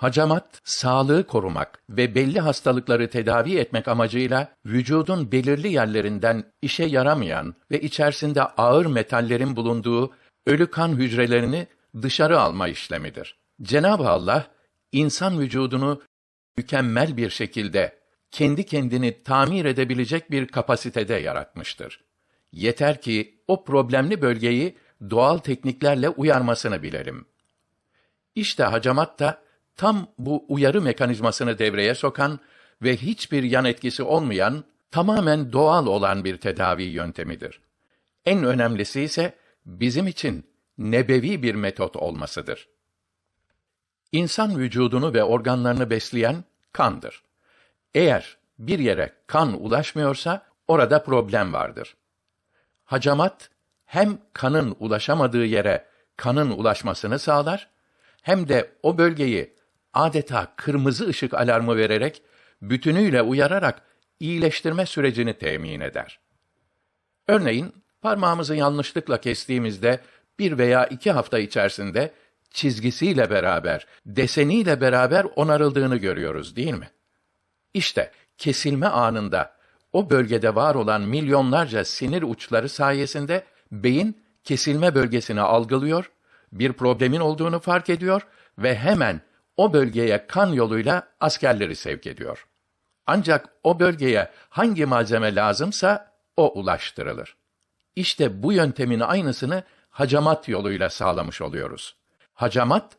Hacamat, sağlığı korumak ve belli hastalıkları tedavi etmek amacıyla vücudun belirli yerlerinden işe yaramayan ve içerisinde ağır metallerin bulunduğu ölü kan hücrelerini dışarı alma işlemidir. Cenab-ı Allah insan vücudunu mükemmel bir şekilde kendi kendini tamir edebilecek bir kapasitede yaratmıştır. Yeter ki o problemli bölgeyi doğal tekniklerle uyarmasını bilelim. İşte hacamat da tam bu uyarı mekanizmasını devreye sokan ve hiçbir yan etkisi olmayan, tamamen doğal olan bir tedavi yöntemidir. En önemlisi ise bizim için nebevi bir metot olmasıdır. İnsan vücudunu ve organlarını besleyen kandır. Eğer bir yere kan ulaşmıyorsa orada problem vardır. Hacamat hem kanın ulaşamadığı yere kanın ulaşmasını sağlar hem de o bölgeyi adeta kırmızı ışık alarmı vererek bütünüyle uyararak iyileştirme sürecini temin eder. Örneğin parmağımızı yanlışlıkla kestiğimizde bir veya iki hafta içerisinde çizgisiyle beraber, deseniyle beraber onarıldığını görüyoruz değil mi? İşte kesilme anında o bölgede var olan milyonlarca sinir uçları sayesinde beyin kesilme bölgesini algılıyor, bir problemin olduğunu fark ediyor ve hemen o bölgeye kan yoluyla askerleri sevk ediyor. Ancak o bölgeye hangi malzeme lazımsa o ulaştırılır. İşte bu yöntemin aynısını hacamat yoluyla sağlamış oluyoruz. Hacamat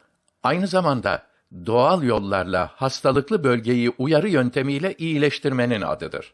aynı zamanda doğal yollarla hastalıklı bölgeyi uyarı yöntemiyle iyileştirmenin adıdır.